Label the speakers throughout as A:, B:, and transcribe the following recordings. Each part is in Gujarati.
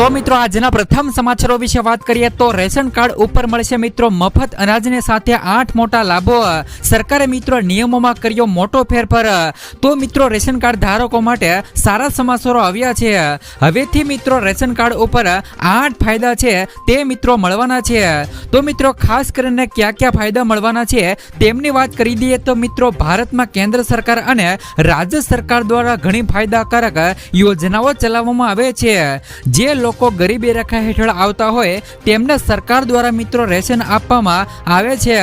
A: તો મિત્રો, આજના પ્રથમ સમાચારો વિશે વાત કરીએ તો રેશન કાર્ડ ઉપર મળશે મિત્રો મફત અનાજને સાથે આઠ મોટા લાભો. સરકારે મિત્રો નિયમોમાં કર્યો મોટો ફેરફાર. તો મિત્રો, રેશન કાર્ડ ધારકો માટે સારા સમાચારો આવ્યા છે. હવેથી મિત્રો, રેશન કાર્ડ ઉપર આઠ ફાયદા છે, તે મિત્રો મળવાના છે. તો મિત્રો, ખાસ કરીને કયા કયા ફાયદા મળવાના છે, તેમની વાત કરી દઈએ તો મિત્રો, ભારતમાં કેન્દ્ર સરકાર અને રાજ્ય સરકાર દ્વારા ઘણી ફાયદાકારક યોજનાઓ ચલાવવામાં આવે છે. જે લોકો ગરીબી રેખા હેઠળ આવતા હોય, તેમને સરકાર દ્વારા મિત્રો રેશન આપવામાં આવે છે.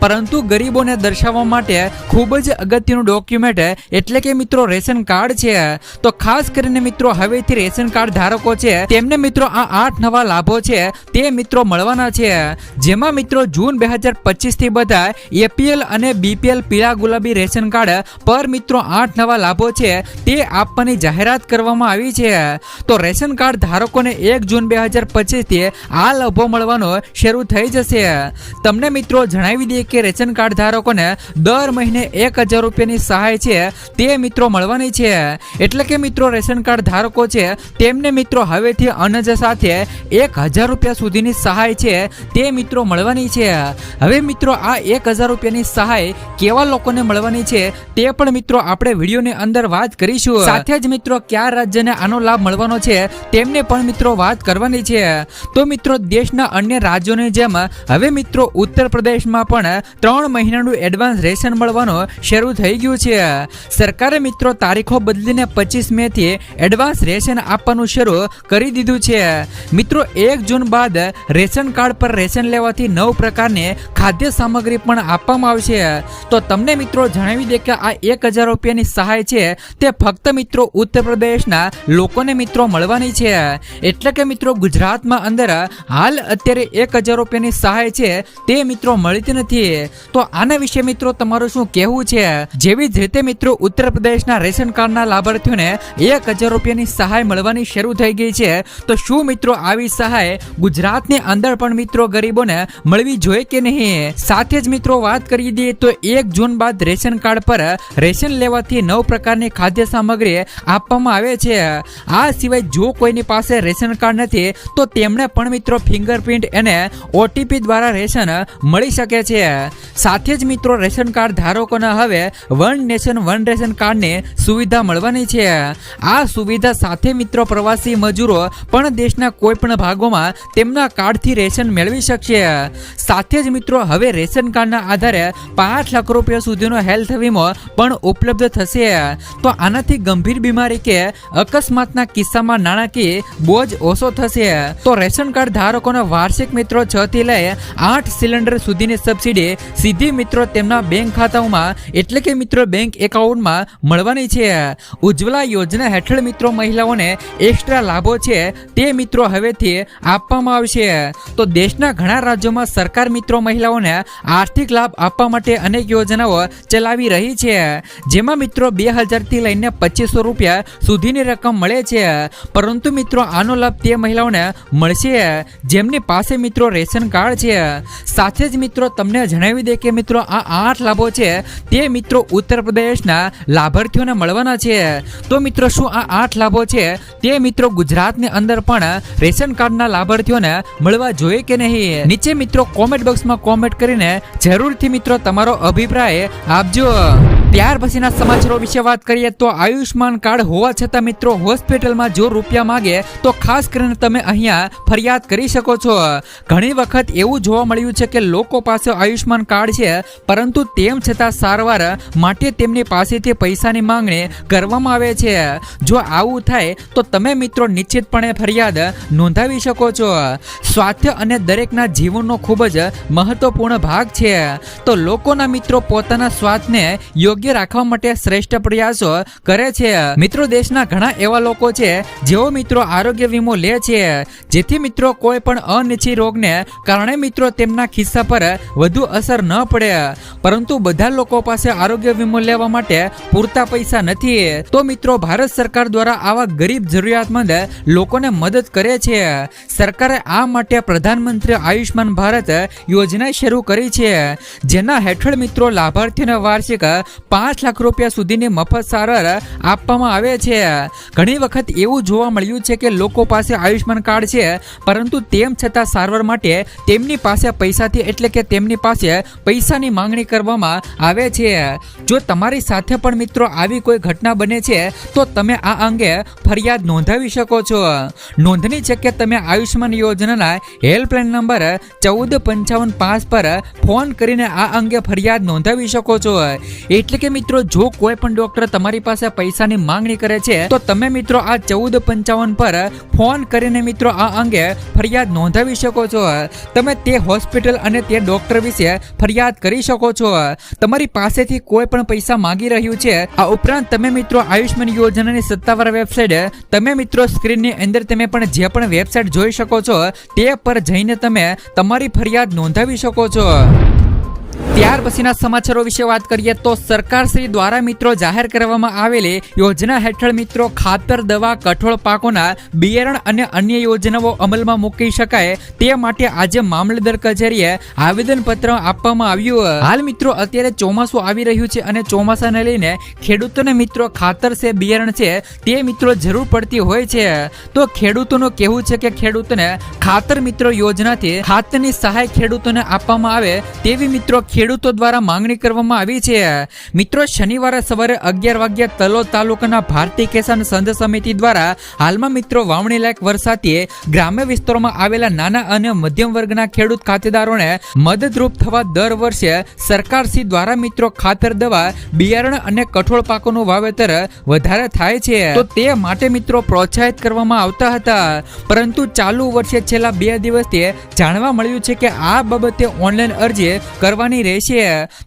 A: પરંતુ ગરીબોને દર્શાવવા માટે ખૂબ જ અગત્યનું ડોક્યુમેન્ટ એટલે કે મિત્રો રેશન કાર્ડ છે. તો ખાસ કરીને મિત્રો, હવેથી રેશન કાર્ડ ધારકો છે, તેમને મિત્રો આ આઠ નવા લાભો છે, તે મિત્રો મળવાના છે. જેમાં મિત્રો જૂન બે હજાર પચીસથી બધા એપીએલ અને બીપીએલ પીળા ગુલાબી રેશન કાર્ડ પર મિત્રો આઠ નવા લાભો છે, તે આપવાની જાહેરાત કરવામાં આવી છે. તો રેશન કાર્ડ ધારકોને એક જૂન બે હજાર પચીસથી આ લાભો મળવાનો શરૂ થઈ જશે. તમને મિત્રો જણાવી દઈએ કે રેશન કાર્ડ ધારકોને દર મહિને એક હજાર રૂપિયાની સહાય છે, તે મિત્રો મળવાની છે. એટલે કે મિત્રો રેશન કાર્ડ ધારકો છે, તેમને મિત્રો હવેથી અનાજ સાથે એક હજાર રૂપિયા સુધીની સહાય છે, તે મિત્રો મળવાની છે. હવે મિત્રો આ એક હજાર રૂપિયાની સહાય કેવા લોકોને મળવાની છે, તે પણ મિત્રો આપણે વિડીયોની અંદર વાત કરીશું. સાથે જ મિત્રો કયા રાજ્યને આનો લાભ મળવાનો છે, તેમને પણ મિત્રો વાત કરવાની છે. તો મિત્રો, દેશના અન્ય રાજ્યોની જેમ હવે મિત્રો ઉત્તર પ્રદેશમાં પણ ત્રણ મહિનાનું એડવાન્સ રેશન મળવાનું શરૂ થઈ ગયું છે. સરકારે મિત્રો તારીખો બદલીને પચીસ મે થી એડવાન્સ રેશન આપવાનું શરૂ કરી દીધું છે. મિત્રો, એક જૂન બાદ રેશન કાર્ડ પર રેશન લેવાથી નવ પ્રકારની ખાદ્ય સામગ્રી પણ આપવામાં આવશે. તો તમને મિત્રો જણાવી દે કે આ એક હજાર રૂપિયાની સહાય છે. તે ફક્ત મિત્રો ઉત્તર પ્રદેશના લોકોને મિત્રો મળવાની છે. એટલે કે મિત્રો ગુજરાતમાં અંદર હાલ અત્યારે એક હજાર રૂપિયાની સહાય છે, તે મિત્રો મળતી નથી. તો આના વિશે મિત્રો તમારું શું કહેવું છે? જેવી જ રીતે મિત્રો ઉત્તર પ્રદેશના રેશન કાર્ડના લાભાર્થીઓને એક હજાર રૂપિયાની સહાય મળવાની શરૂ થઈ ગઈ છે. તો શું મિત્રો આવી સહાય ગુજરાતની અંદર પણ મિત્રો ગરીબોને મળવી જોઈએ કે નહીં? સાથે જ મિત્રો વાત કરી દઈએ તો એક જૂન બાદ રેશન કાર્ડ પર રેશન લેવાથી નવ પ્રકારની ખાદ્ય સામગ્રી આપવામાં આવે છે. આ સિવાય જો કોઈની પાસે રેશન કાર્ડ નથી, તો તેમણે પણ મિત્રો ફિંગરપ્રિન્ટ અને ઓટીપી દ્વારા રેશન મળી શકે છે. સાથે જ મિત્રો, રેશન કાર્ડ ધારકોને હવે વન નેશન, વન રેશન કાર્ડની સુવિધા મળવાની છે. આ સુવિધા સાથે મિત્રો પ્રવાસી મજૂરો પણ દેશના કોઈ પણ ભાગોમાં તેમના કાર્ડથી રેશન મેળવી શકશે. સાથે જ મિત્રો, હવે રેશન કાર્ડના આધારે પાંચ લાખ રૂપિયા સુધીનો હેલ્થ વીમો પણ ઉપલબ્ધ થશે. તો આનાથી ગંભીર બીમારી કે અકસ્માતના કિસ્સામાં નાણાકીય બોજ ઓછો થશે. તો રેશન કાર્ડ ધારકોને વાર્ષિક મિત્રો છ થી લઈ આઠ સિલિન્ડર સુધીની સબસિડી સીધી મિત્રો તેમના બેંક ખાતાઓમાં એટલે કે મિત્રો બેંક એકાઉન્ટમાં મળવાની છે. ઉજ્જવલા યોજના હેઠળ મિત્રો મહિલાઓને એક્સ્ટ્રા લાભો છે તે મિત્રો હવેથી આપવામાં આવશે. તો દેશના ઘણા રાજ્યોમાં સરકાર મિત્રો મહિલાઓને આર્થિક લાભ આપવા માટે અનેક યોજનાઓ ચલાવી રહી છે. જેમાં મિત્રો બે હજારથી લઈને પચીસો રૂપિયા સુધીની રકમ મળે છે. પરંતુ મિત્રો આનો લાભ તે મહિલાઓને મળશે. જેમની પાસે મિત્રો રેશન કાર્ડ છે, સાથે જ મિત્રો તમને જણાવી દે કે મિત્રો આ આઠ લાભો છે, તે મિત્રો ઉત્તર પ્રદેશના લાભાર્થીઓને મળવાના છે. તો મિત્રો શું આ આઠ લાભો છે? તે મિત્રો ગુજરાતની અંદર પણ રેશન કાર્ડના લાભાર્થીઓને મળવા જોઈએ કે નહીં? નીચે મિત્રો કોમેન્ટ બોક્સમાં કોમેન્ટ કરીને જરૂરથી મિત્રો તમારો અભિપ્રાય આપજો. ત્યાર પછીના સમાચારો વિશે વાત કરીએ તો આયુષ્માન કાર્ડ હોવા છતાં મિત્રો, હોસ્પિટલમાં જો રૂપિયા માંગે તો ખાસ કરીને તમે અહીંયા ફરિયાદ કરી શકો છો. ઘણી વખત એવું જોવા મળ્યું છે કે લોકો પાસે આયુષ્માન કાર્ડ છે, પરંતુ તેમ છતાં સારવાર માટે તેમની પાસેથી પૈસાની માંગણી કરવામાં આવે છે. જો આવું થાય તો તમે મિત્રો નિશ્ચિતપણે ફરિયાદ નોંધાવી શકો છો. સ્વાસ્થ્ય અને દરેકના જીવનનો ખૂબ જ મહત્વપૂર્ણ ભાગ છે. તો લોકોના મિત્રો પોતાના સ્વાસ્થ્યને યોગ્ય આરોગ્ય રાખવા માટે શ્રેષ્ઠ પ્રયાસો કરે છે. મિત્રો, દેશના ઘણા એવા લોકો છે, જેઓ મિત્રો આરોગ્ય વીમો લે છે. જેથી મિત્રો કોઈ પણ અનિચ્છી રોગને કારણે મિત્રો તેમના ખિસ્સા પર વધુ અસર ન પડે. પરંતુ બધા લોકો પાસે આરોગ્ય વીમો લેવા માટે પૂરતા પૈસા નથી. તો મિત્રો, ભારત સરકાર દ્વારા આવા ગરીબ જરૂરિયાતમંદ લોકોને મદદ કરે છે. સરકારે આ માટે પ્રધાનમંત્રી આયુષ્માન ભારત યોજના શરૂ કરી છે. જેના હેઠળ મિત્રો લાભાર્થીને વાર્ષિક પાંચ લાખ રૂપિયા સુધીની મફત સારવાર આપવામાં આવે છે. ઘણી વખત એવું જોવા મળ્યું છે કે લોકો પાસે આયુષ્યમાન કાર્ડ છે, પરંતુ તેમ છતાં સારવાર માટે તેમની પાસે પૈસાથી એટલે કે તેમની પાસે પૈસાની માંગણી કરવામાં આવે છે. જો તમારી સાથે પણ મિત્રો આવી કોઈ ઘટના બને છે, તો તમે આ અંગે ફરિયાદ નોંધાવી શકો છો. નોંધની છે કે તમે આયુષ્યમાન યોજનાના હેલ્પલાઇન નંબર ચૌદ પંચાવન પાંચ પર ફોન કરીને આ અંગે ફરિયાદ નોંધાવી શકો છો. એટલે કે મિત્રો, જો કોઈ પણ ડોક્ટર તમારી પાસે પૈસાની માંગણી કરે છે, તો તમે મિત્રો આ ચૌદ પંચાવન પર ફોન કરીને મિત્રો આ અંગે ફરિયાદ નોંધાવી શકો છો. તમે તે હોસ્પિટલ અને તે ડોક્ટર વિશે ફરિયાદ કરી શકો છો. તમારી પાસેથી કોઈ પણ પૈસા માંગી રહ્યું છે, આ ઉપરાંત તમે મિત્રો આયુષ્માન યોજનાની સત્તાવાર વેબસાઇટ, તમે મિત્રો સ્ક્રીનની અંદર તમે પણ જે પણ વેબસાઇટ જોઈ શકો છો, તે પર જઈને તમે તમારી ફરિયાદ નોંધાવી શકો છો. ત્યાર પછીના સમાચારો વિશે વાત કરીએ તો સરકાર શ્રી દ્વારા મિત્રો જાહેર કરવામાં આવેલી યોજના હેઠળ મિત્રો ખાતર દવા, કઠોળ પાકોના બિયારણ અને અન્ય યોજનાઓ અમલમાં મૂકી શકાય તે માટે આજે મામલતદાર કચેરીએ આવેદન પત્ર આપવામાં આવ્યું. હાલ મિત્રો અત્યારે ચોમાસું આવી રહ્યું છે અને ચોમાસાને લઈને ખેડૂતોને મિત્રો ખાતર છે, બિયારણ છે તે મિત્રો જરૂર પડતી હોય છે. તો ખેડૂતોનું કહેવું છે કે ખેડૂતોને ખાતર મિત્રો યોજનાથી ખાતરની સહાય ખેડૂતોને આપવામાં આવે તેવી મિત્રો ખેડૂતો દ્વારા માંગણી કરવામાં આવી છે. મિત્રો, શનિવારે સવારે અગિયાર વાગ્યા તલોદ તાલુકાના ભારતી કિસાન સંઘ સમિતિ દ્વારા હાલમાં મિત્રો વાવણી લાયક વરસાદથી ગ્રામ્ય વિસ્તારોમાં આવેલા નાના અને મધ્યમ વર્ગના ખેડૂત ખાતેદારોને મદદરૂપ થવા દર વર્ષે સરકારશ્રી દ્વારા મિત્રો ખાતર દવા, બિયારણ અને કઠોળ પાકોનું વાવેતર વધારે થાય છે. તો તે માટે મિત્રો પ્રોત્સાહિત કરવામાં આવતા હતા. પરંતુ ચાલુ વર્ષે છેલ્લા બે દિવસથી જાણવા મળ્યું છે કે આ બાબતે ઓનલાઈન અરજી કરવાની રહેશે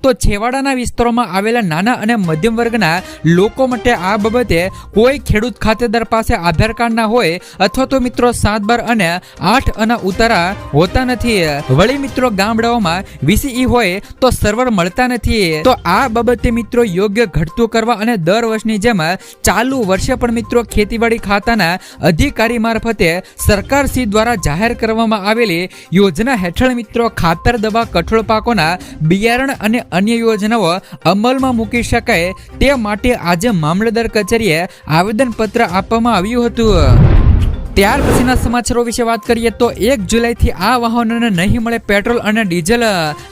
A: તો છેવાડાના વિસ્તારોમાં આવેલા નાના અને મધ્યમ વર્ગના લોકો માટે આ બાબતે કોઈ ખેડૂત ખાતેદાર પાસે આધાર કાર્ડ ના હોય અથવા તો મિત્રો સાત બાર અને આઠ અને ઉતારા હોતા નથી. વળી મિત્રો ગામડાઓમાં વીસીઈ હોય તો સર્વર મળતા નથી. તો આ બાબતે મિત્રો યોગ્ય ઘટતું કરવા અને દર વર્ષની જેમ ચાલુ વર્ષે પણ મિત્રો ખેતીવાડી ખાતાના અધિકારી મારફતે સરકાર શ્રી દ્વારા જાહેર કરવામાં આવેલી યોજના હેઠળ મિત્રો ખાતર દવા કઠોળ પાકોના બિયારણ અને અન્ય યોજનાઓ અમલમાં મૂકી શકાય તે માટે આજે મામલતદાર કચેરીએ આવેદનપત્ર આપવામાં આવ્યું હતું. ત્યાર પછીના સમાચારો વિશે વાત કરીએ તો એક જુલાઈથી આ વાહનોને નહીં મળે પેટ્રોલ અને ડીઝલ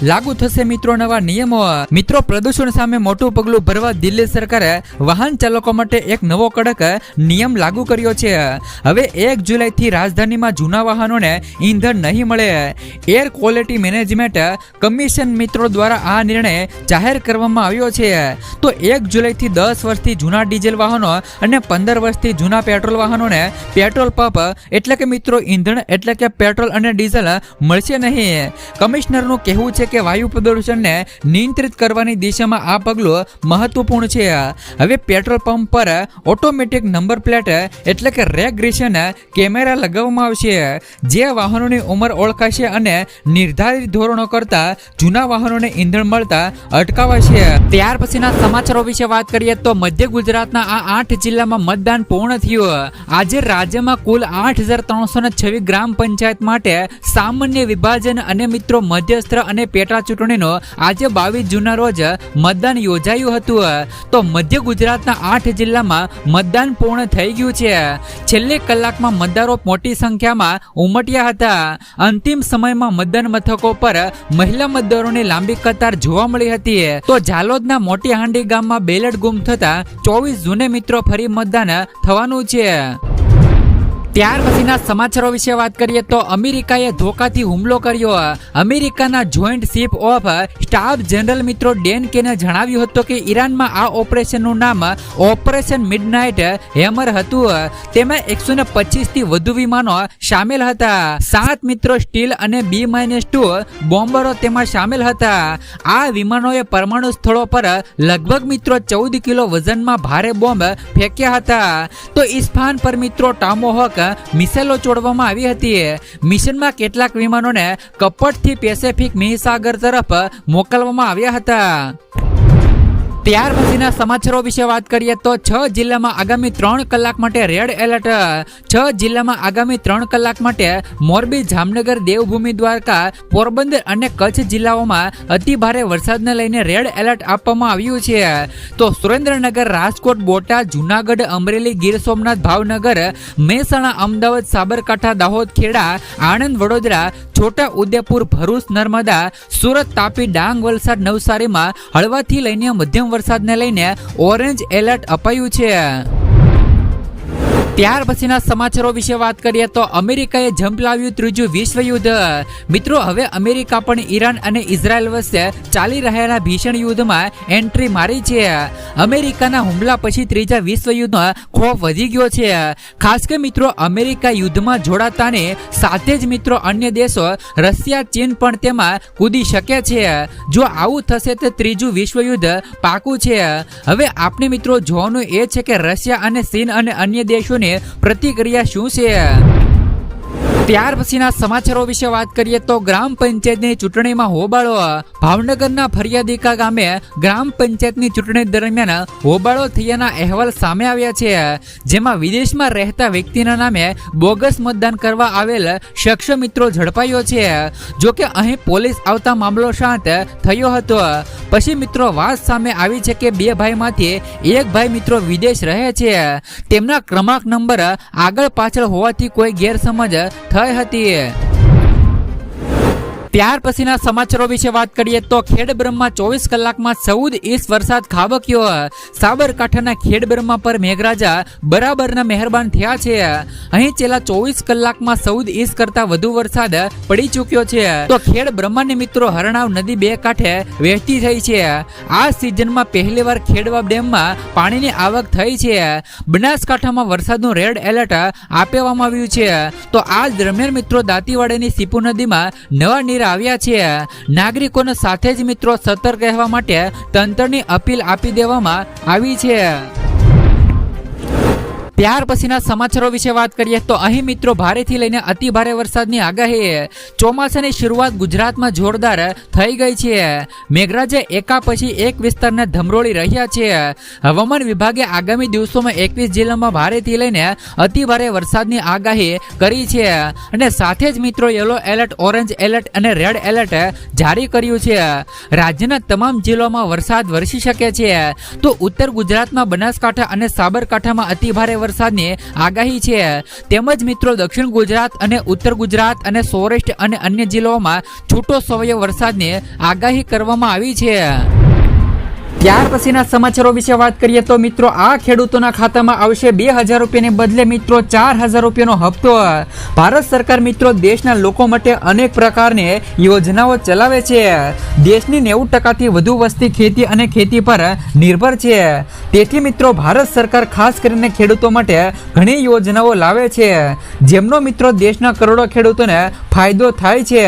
A: લાગુ થશે મિત્રો નવા નિયમો. મિત્રો, પ્રદૂષણ સામે મોટું પગલું ભરવા દિલ્હી સરકારે વાહન ચાલકો માટે એક નવો કડક નિયમ લાગુ કર્યો છે. હવે એક જુલાઈથી રાજધાનીમાં જૂના વાહનોને ઈંધણ નહીં મળે. એર ક્વોલિટી મેનેજમેન્ટ કમિશન મિત્રો દ્વારા આ નિર્ણય જાહેર કરવામાં આવ્યો છે. તો એક જુલાઈથી દસ વર્ષથી જૂના ડીઝલ વાહનો અને પંદર વર્ષથી જૂના પેટ્રોલ વાહનોને પેટ્રોલ પંપ એટલે કે મિત્રો ઈંધણ, એટલે કે પેટ્રોલ અને ડીઝલ, મળશે નહીં. કમિશનરનું કહેવું છે કે વાયુ પ્રદૂષણને નિયંત્રિત કરવાની દિશામાં આ પગલું મહત્વપૂર્ણ છે. હવે પેટ્રોલ પંપ પર ઓટોમેટિક નંબર પ્લેટ, એટલે કે રેગ્રેશન કેમેરા લગાવવામાં આવશે. જે વાહનોની ઉંમર ઓળખાશે અને નિર્ધારિત ધોરણો કરતા જૂના વાહનોને ઈંધણ મળતા અટકાવાશે. ત્યાર પછીના સમાચારો વિશે વાત કરીએ તો મધ્ય ગુજરાતના આ આઠ જિલ્લામાં મતદાન પૂર્ણ થયું. આજે રાજ્યમાં કુલ આઠ હજાર ત્રણસો ને છવ્વીસ ગ્રામ પંચાયત માટે સામાન્ય વિભાજન અને મિત્રો મધ્યસ્થ અને પેટા ચૂંટણીનો આજે બાવીસ જૂનના રોજ મતદાન યોજાયું હતું. તો મધ્ય ગુજરાતના આઠ જિલ્લામાં મતદાન પૂર્ણ થઈ ગયું છે. છેલ્લી કલાકમાં મતદારો મોટી સંખ્યામાં ઉમટ્યા હતા. અંતિમ સમયમાં મતદાન મથકો પર મહિલા મતદારોની લાંબી કતાર જોવા મળી હતી. તો જાલોદના મોટી હાંડી ગામમાં બેલેટ ગુમ થતા ચોવીસ જૂને મિત્રો ફરી મતદાન થવાનું છે. ત્યાર પછીના સમાચારો વિશે વાત કરીએ તો અમેરિકાએ ધોકાથી હુમલો કર્યો. અમેરિકાના joint chief of staff general મિત્રો ડેન કેને જણાવ્યું હતું કે ઈરાનમાં આ ઓપરેશનનું નામ ઓપરેશન મિડનાઇટ હેમર હતું. તેમાં એકસો ને થી વધુ વિમાનો સામેલ હતા. સાત મિત્રો સ્ટીલ અને બી માઇનસ ટુ બોમ્બરો તેમાં સામેલ હતા. આ વિમાનોએ પરમાણુ સ્થળો પર લગભગ મિત્રો ચૌદ કિલો વજનમાં ભારે બોમ્બ ફેંક્યા હતા. તો ઇસ્ફાન પર મિત્રો ટામોહોક મિસાઇલો છોડવામાં આવી હતી. મિશનમાં કેટલાક વિમાનોને કપટથી પેસેફિક મહીસાગર તરફ મોકલવામાં આવ્યા હતા. ત્યાર પછીના સમાચારો વિશે વાત કરીએ તો છ જિલ્લામાં આગામી ત્રણ કલાક માટે રેડ એલર્ટ, છ જિલ્લામાં આગામી ત્રણ કલાક માટે મોરબી, જામનગર, દેવભૂમિ દ્વારકા, પોરબંદર અને કચ્છ જિલ્લાઓમાં અતિ ભારે વરસાદને લઈને રેડ એલર્ટ આપવામાં આવ્યું છે. તો સુરેન્દ્રનગર, રાજકોટ, બોટાદ, જુનાગઢ, અમરેલી, ગીર સોમનાથ, ભાવનગર, મહેસાણા, અમદાવાદ, સાબરકાંઠા, દાહોદ, ખેડા, આણંદ, વડોદરા છોટા ઉદેપુર ભરૂચ નર્મદા સુરત તાપી ડાંગ વલસાડ નવસારીમાં હળવાથી લઈને મધ્યમ વરસાદને લઈને ઓરેન્જ એલર્ટ અપાયું છે. ત્યાર પછીના સમાચારો વિશે વાત કરીએ તો અમેરિકાએ જંપ લાવ્યું ત્રીજું વિશ્વયુદ્ધ મિત્રો, હવે અમેરિકા પણ ઈરાન અને ઇઝરાયલ વચ્ચે ચાલી રહેલા ભીષણ યુદ્ધમાં એન્ટ્રી મારી છે. અમેરિકાના હુમલા પછી ત્રીજા વિશ્વયુદ્ધનો ખોફ વધી ગયો છે. ખાસ કે મિત્રો, અમેરિકા યુદ્ધમાં જોડાતાને સાથે જ મિત્રો અન્ય દેશો, રશિયા, ચીન પણ તેમાં કૂદી શકે છે. જો આવું થશે તો ત્રીજું વિશ્વયુદ્ધ પાકું છે. હવે આપણે મિત્રો જોવાનું એ છે કે રશિયા અને ચીન અને અન્ય દેશોની પ્રતિક્રિયા શું છે? ત્યાર પછીના સમાચારો વિશે વાત કરીએ તો ગ્રામ પંચાયતની ચૂંટણીમાં હોબાળો, ભાવનગરના ફરિયાદીકા ગામે ગ્રામ પંચાયતની ચૂંટણી દરમિયાન હોબાળો થયાના અહેવાલ સામે આવ્યા છે, જેમાં વિદેશમાં રહેતા વ્યક્તિના નામે બોગસ મતદાન કરવા આવેલ શખ્સ મિત્રો ઝડપાયો છે. જો કે અહીં પોલીસ આવતા મામલો શાંત થયો હતો. પછી મિત્રો વાત સામે આવી છે કે બે ભાઈમાંથી એક ભાઈ મિત્રો વિદેશ રહે છે. તેમના ક્રમાંક નંબર આગળ પાછળ હોવાથી કોઈ ગેરસમજ થઈ હતી ત્યાર પછીના સમાચારો વિશે વાત કરીએ તો ખેડબ્રહ્મા ચોવીસ કલાકમાં ચૌદ ઇંચ વરસાદ ખાબક્યો. સાબરકાંઠાના ખેડબ્રહ્મા પર મેઘરાજા બરાબરના મહેરબાન થયા છે. અહીં છેલ્લા ચોવીસ કલાકમાં ચૌદ ઇંચ કરતા વધુ વરસાદ પડી ચૂક્યો છે. તો ખેડબ્રહ્માની મિત્રો હરણાવ નદી બે કાંઠે વહેતી થઈ છે. આ સિઝનમાં પહેલીવાર ખેડવા ડેમમાં પાણીની આવક થઈ છે. બનાસકાંઠામાં વરસાદનું રેડ એલર્ટ આપવામાં આવ્યું છે. તો આ દરમિયાન મિત્રો દાંતીવાડાની સીપુ નદીમાં નવા નીર આવ્યા છે. નાગરિકોને સાથે જ મિત્રો સતર્ક રહેવા માટે તંત્રની અપીલ આપી દેવામાં આવી છે. ત્યાર પછીના સમાચારો વિશે વાત કરીએ તો અહીં મિત્રો ભારેથી લઈને અતિ ભારે વરસાદની આગાહી. ચોમાસાની શરૂઆત ગુજરાતમાં જોરદાર થઈ ગઈ છે. મેઘરાજે એકા પછી એક વિસ્તારને ધમરોળી રહ્યા છે. હવામાન વિભાગે આગામી દિવસોમાં એકવીસ જિલ્લામાં ભારેથી લઈને અતિ ભારે વરસાદની આગાહી કરી છે. અને સાથે જ મિત્રો યલો એલર્ટ, ઓરેન્જ એલર્ટ અને રેડ એલર્ટ જારી કર્યું છે. રાજ્યના તમામ જિલ્લામાં વરસાદ વરસી શકે છે. તો ઉત્તર ગુજરાતમાં બનાસકાંઠા અને સાબરકાંઠામાં અતિ ભારે વરસાદની આગાહી છે. તેમજ મિત્રો, દક્ષિણ ગુજરાત અને ઉત્તર ગુજરાત અને સૌરાષ્ટ્ર અને અન્ય જિલ્લાઓમાં છૂટો સવય વરસાદની આગાહી કરવામાં આવી છે. ત્યાર પછીના સમાચારો વિશે વાત કરીએ તો મિત્રો, આ ખેડૂતોના ખાતામાં આવશે બે હજાર રૂપિયાને બદલે મિત્રો ચાર હજાર રૂપિયાનો હપ્તો. ભારત સરકાર મિત્રો દેશના લોકો માટે અનેક પ્રકારની યોજનાઓ ચલાવે છે. દેશની નેવું ટકાથી વધુ વસ્તી ખેતી અને ખેતી પર નિર્ભર છે. તેથી મિત્રો, ભારત સરકાર ખાસ કરીને ખેડૂતો માટે ઘણી યોજનાઓ લાવે છે. જેમનો મિત્રો દેશના કરોડો ખેડૂતોને ફાયદો થાય છે.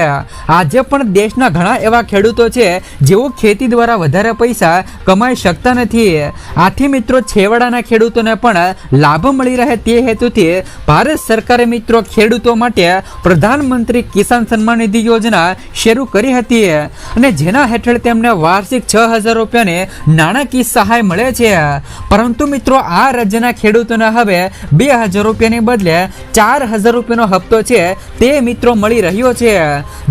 A: આજે પણ દેશના ઘણા એવા ખેડૂતો છે જેઓ ખેતી દ્વારા વધારે પૈસા કમાઈ શકતા નથી. આથી મિત્રો છેવાડાના ખેડૂતોને પણ લાભ મળી રહે તે હેતુથી ભારત સરકારે મિત્રો ખેડૂતો માટે પ્રધાનમંત્રી કિસાન સન્માન નિધિ યોજના શરૂ કરી હતી અને જેના હેઠળ તેમને વાર્ષિક છ હજાર રૂપિયાની નાણાકીય સહાય મળે છે. પરંતુ મિત્રો આ રાજ્યના ખેડૂતોને હવે બે હજાર રૂપિયાની બદલે ચાર હજાર રૂપિયાનો હપ્તો છે તે મિત્રો મળી રહ્યો છે.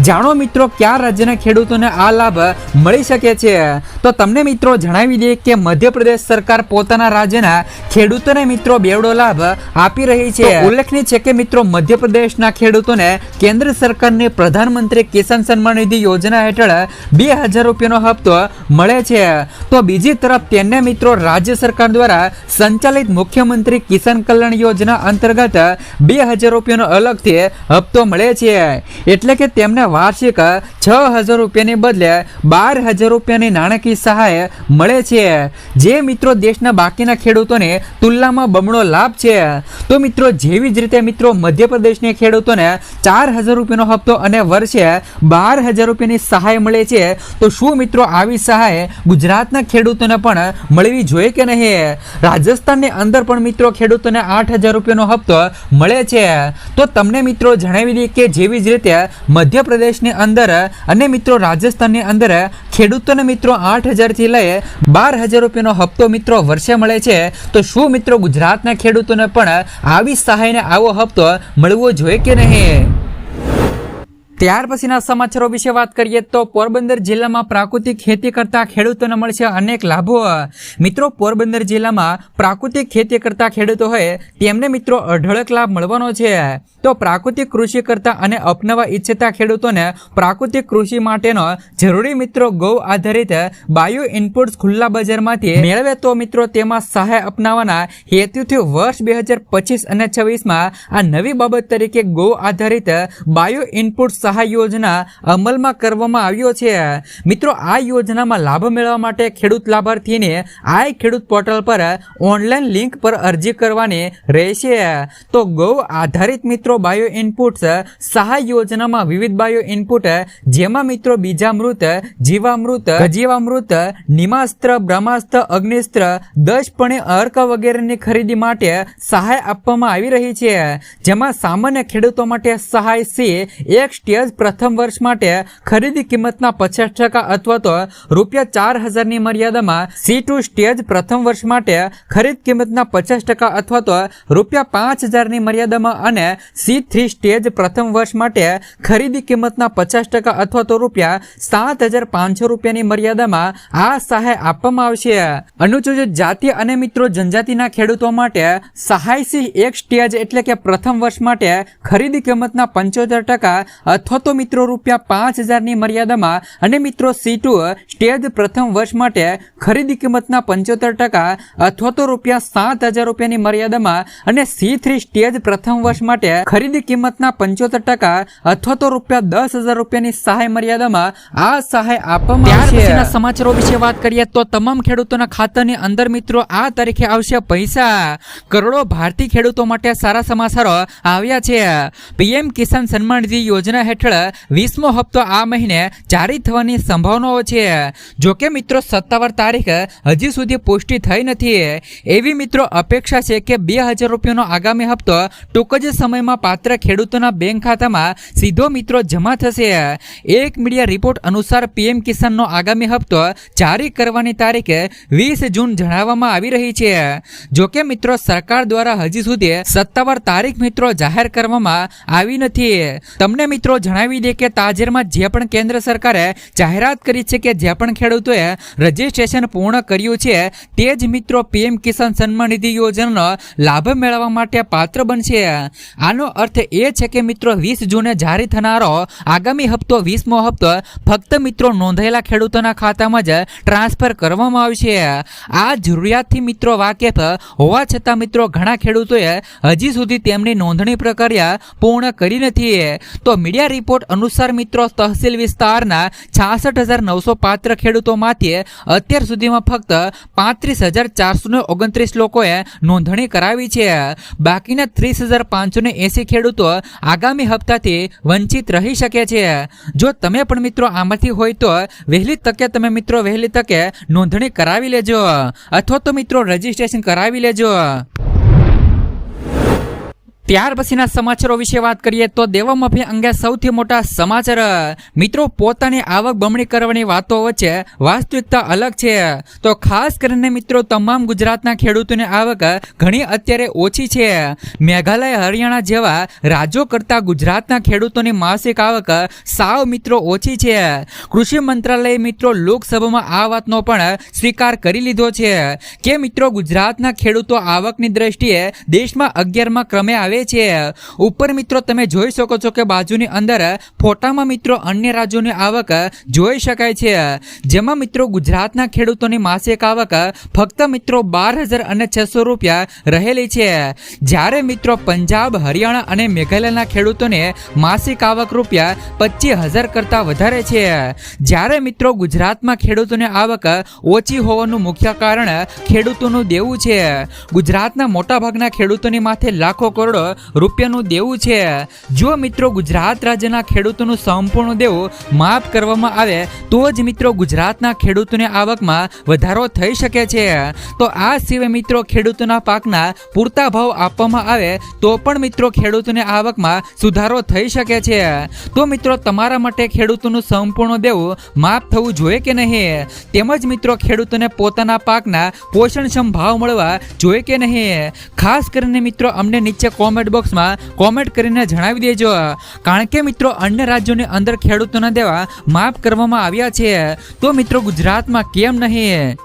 A: જાણો મિત્રો કયા રાજ્યના ખેડૂતોને આ લાભ મળી શકે છે? તો તમને મિત્રો જણાવી દઈએ કે મધ્યપ્રદેશ સરકાર પોતાના રાજ્યના ખેડૂતોને મિત્રો બેવડો લાભ આપી રહી છે. ઉલ્લેખનીય છે કે મિત્રો મધ્યપ્રદેશના ખેડૂતોને કેન્દ્ર સરકારની પ્રધાનમંત્રી કિસાન સન્માન નિધિ યોજના હેઠળ બે હજાર રૂપિયાનો હપ્તો મળે છે. તો બીજી તરફ તેને મિત્રો રાજ્ય સરકાર દ્વારા સંચાલિત મુખ્યમંત્રી કિસાન કલ્યાણ યોજના અંતર્ગત બે હજાર રૂપિયાનો અલગથી હપ્તો મળે છે. એટલે કે તેમને વાર્ષિક છ હજાર રૂપિયાની બદલે બાર હજાર રૂપિયાની નાણાકીય સહાય મળે છે. જે મિત્રો દેશના બાકીના ખેડૂતોને તુલનામાં બમણો લાભ છે. તો મિત્રો, જેવી જ રીતે મિત્રો મધ્યપ્રદેશના ખેડૂતોને ચાર હજાર રૂપિયાનો હપ્તો અને વર્ષે બાર હજાર રૂપિયાની સહાય મળે છે, તો શું મિત્રો આવી સહાય ગુજરાતના ખેડૂતોને પણ મળવી જોઈએ કે નહીં? રાજસ્થાનની અંદર પણ મિત્રો ખેડૂતોને આઠ હજાર રૂપિયાનો હપ્તો મળે છે. તો તમને મિત્રો જણાવી દઈએ કે જેવી જ રીતે મધ્યપ્રદેશની અંદર અને મિત્રો રાજસ્થાનની અંદર ખેડૂતોને મિત્રો આઠ હજારથી લઈ બાર હજાર રૂપિયાનો હપ્તો મિત્રો વર્ષે મળે છે. તો શું મિત્રો ગુજરાતના ખેડૂતોને પણ આવી સહાયને આવો હપ્તો મળવો જોઈએ કે નહીં? ત્યાર પછીના સમાચારો વિશે વાત કરીએ તો પોરબંદર જિલ્લામાં પ્રાકૃતિક ખેતી કરતા ખેડૂતોને મળશે અનેક લાભો. મિત્રો, પોરબંદર જિલ્લામાં પ્રાકૃતિક ખેતી કરતા ખેડૂતો હોય, તેમને મિત્રો અઢળક લાભ મળવાનો છે. તો પ્રાકૃતિક કૃષિ કરતા અને અપનાવવા ઈચ્છતા ખેડૂતોને પ્રાકૃતિક કૃષિ માટેનો જરૂરી મિત્રો ગૌ આધારિત બાયો ઇનપુટ્સ ખુલ્લા બજારમાંથી મેળવે તો મિત્રો તેમાં સહાય અપનાવવાના હેતુથી વર્ષ બે હજાર પચીસ અને છવ્વીસમાં આ નવી બાબત તરીકે ગૌ આધારિત બાયો ઇનપુટ સહાય યોજના અમલમાં કરવામાં આવ્યો છે. મિત્રો, આ યોજનામાં લાભ મેળવવા માટે ખેડૂત લાભાર્થીને આ ખેડૂત પોર્ટલ પર ઓનલાઈન લિંક પર અરજી કરવાની રહેશે. તો ગૌ આધારિત મિત્રો બાયો ઇનપુટ્સ, સહાય યોજનામાં વિવિધ બાયો ઇનપુટ, જેમાં મિત્રો બીજામૃત, જીવામૃત જીવામૃત નિમાસ્ત્ર, બ્રહ્માસ્ત્ર, અગ્નિસ્ત્ર, દશપણે, અર્ક વગેરેની ખરીદી માટે સહાય આપવામાં આવી રહી છે. જેમાં સામાન્ય ખેડૂતો માટે સહાય સી, એક સ્ટેજ પ્રથમ વર્ષ માટે ખરીદી કિંમતના પચાસ ટકા અથવા તો રૂપિયા ચાર હજારની મર્યાદામાં સી ટુ સ્ટેજ પ્રથમ વર્ષ માટે ખરીદ કિંમતના પચાસ ટકા અથવા તો રૂપિયા પાંચ હજારની મર્યાદામાં અને સી થ્રી સ્ટેજ પ્રથમ વર્ષ માટે ખરીદી કિંમતના પચાસ ટકા અથવા તો રૂપિયા સાત હજાર પાંચસો રૂપિયાની મર્યાદામાં આ સહાય આપવામાં આવશે. અનુસૂચિત જાતિ અને મિત્રો જનજાતિના ખેડૂતો માટે સહાય સી એક સ્ટેજ એટલે કે પ્રથમ વર્ષ માટે ખરીદી કિંમતના પંચોતેર ટકા અથવા તો મિત્રો રૂપિયા પાંચ હજારની મર્યાદામાં અને મિત્રો સી ટુ સ્ટેજ પ્રથમ વર્ષ માટે ખરીદી કિંમતના પંચોતેર ટકા અથવા તો રૂપિયા સાત હજાર રૂપિયાની મર્યાદામાં અને સી થ્રી સ્ટેજ પ્રથમ વર્ષ માટે ખરીદી કિંમતના પંચોતેર ટકા અથવા તો રૂપિયા દસ હજાર રૂપિયાની સહાય મર્યાદામાં આ સહાય આપવામાં આવશે. સમાચારો વિશે વાત કરીએ તો તમામ ખેડૂતોના ખાતાની અંદર મિત્રો આ તારીખે આવશે પૈસા. કરોડો ભારતીય ખેડૂતો માટે સારા સમાચારો આવ્યા છે. પીએમ કિસાન સન્માન નિધિ યોજના હેઠળ વીસમો હપ્તો આ મહિને જારી થવાની સંભાવનાઓ છે. જો કે મિત્રો, સત્તાવાર તારીખ હજી સુધી પુષ્ટિ થઈ નથી. એવી મિત્રો અપેક્ષા છે કે બે હજાર રૂપિયાનો આગામી હપ્તો ટૂંક જ સમયમાં પાત્ર ખેડૂતોના બેંક ખાતામાં સીધો મિત્રો જમા થશે. એક મીડિયા રિપોર્ટ અનુસાર પીએમ કિસાનનો આગામી હપ્તો જારી કરવાની તારીખ વીસ જૂન જણાવવામાં આવી રહી છે. જો કે મિત્રો, સરકાર દ્વારા હજી સુધી સત્તાવાર તારીખ મિત્રો જાહેર કરવામાં આવી નથી. તમને મિત્રો જણાવી દે કે તાજેરમાં જે પણ કેન્દ્ર સરકારે જાહેરાત કરી છે કે જે પણ ખેડૂતોએ રજીસ્ટ્રેશન પૂર્ણ કર્યું છે, તે જ મિત્રો પીએમ કિસાન સન્માન નિધિ યોજનાનો લાભ મેળવવા માટે પાત્ર બનશે. આનો અર્થ એ છે કે મિત્રો વીસ જૂને જારી થનારો આગામી હપ્તો, વીસમો હપ્તો ફક્ત મિત્રો નોંધાયેલા ખેડૂતોના ખાતામાં જ ટ્રાન્સફર કરવામાં આવશે. આ જરૂરિયાતથી મિત્રો વાકેફ હોવા છતાં મિત્રો ઘણા ખેડૂતોએ હજી સુધી તેમની નોંધણી પ્રક્રિયા પૂર્ણ કરી નથી. તો મીડિયા રિપોર્ટ અનુસાર મિત્રો, તહસીલ વિસ્તારના છાસઠ હજાર નવસો પાત્ર ખેડૂતોમાંથી અત્યાર સુધીમાં ફક્ત પાંત્રીસ હજાર ચારસો ને ઓગણત્રીસ લોકોએ નોંધણી કરાવી છે. બાકીના ત્રીસ હજાર પાંચસો ને એંસી ખેડૂતો આગામી હપ્તાથી વંચિત રહી શકે છે. જો તમે પણ મિત્રો આમાંથી હોય તો વહેલી તકે તમે મિત્રો વહેલી તકે નોંધણી કરાવી લેજો. અથવા તો મિત્રો રજીસ્ટ્રેશન કરાવી લેજો. ત્યાર પછીના સમાચારો વિશે વાત કરીએ તો દેવામાફી અંગે સૌથી મોટા સમાચાર, મિત્રો પોતાની આવક બમણી કરવાની વાતો વચ્ચે વાસ્તવિકતા અલગ છે. તો ખાસ કરીને મિત્રો તમામ ગુજરાતના ખેડૂતોની આવક ઘણી અત્યારે ઓછી છે. મેઘાલય, હરિયાણા જેવા રાજ્યો કરતાં ગુજરાતના ખેડૂતોની માસિક આવક સાવ મિત્રો ઓછી છે. કૃષિ મંત્રાલયે મિત્રો લોકસભામાં આ વાતનો પણ સ્વીકાર કરી લીધો છે કે મિત્રો ગુજરાતના ખેડૂતો આવકની દ્રષ્ટિએ દેશમાં અગિયારમાં ક્રમે આવે છે. ઉપર મિત્રો, તમે જોઈ શકો છો કે બાજુની અંદર ફોટામાં મિત્રો અન્ય રાજ્યોની આવક જોઈ શકાય છે. જેમાં મિત્રો ગુજરાતના ખેડૂતોની માસિક આવક ફક્ત મિત્રો બાર હજાર અને છસો રૂપિયા રહેલી છે. જ્યારે મિત્રો પંજાબ, હરિયાણા અને મેઘાલયના ખેડૂતોને માસિક આવક રૂપિયા પચીસ હજાર કરતાં વધારે છે. જ્યારે મિત્રો ગુજરાતમાં ખેડૂતોની આવક ઓછી હોવાનું મુખ્ય કારણ ખેડૂતોનું દેવું છે. ગુજરાતના મોટાભાગના ખેડૂતોની માથે લાખો કરોડો રૂપિયાનું દેવું છે. જો મિત્રો, ગુજરાત રાજ્યના ખેડૂતોનું સંપૂર્ણ દેવું માફ કરવામાં આવે તો જ મિત્રો ગુજરાતના ખેડૂતોની આવકમાં વધારો થઈ શકે છે. તો આ સિવાય મિત્રો ખેડૂતોના પાકના પૂરતા ભાવ આપવામાં આવે તો પણ મિત્રો ખેડૂતોની આવકમાં સુધારો થઈ શકે છે. તો મિત્રો, તમારા માટે ખેડૂતોનું સંપૂર્ણ દેવું માફ થવું જોઈએ કે નહીં? તેમજ મિત્રો, ખેડૂતોને પોતાના પાકના પોષણક્ષમ ભાવ મળવા જોઈએ કે નહીં? ખાસ કરીને મિત્રો, અમને નીચે કોમેન્ટ બોક્સમાં કોમેન્ટ કરીને જણાવી દેજો. કારણ કે મિત્રો, અન્ય રાજ્યોની અંદર ખેડૂતોના દેવા માફ કરવામાં આવ્યા છે. તો મિત્રો, ગુજરાતમાં કેમ નહીં?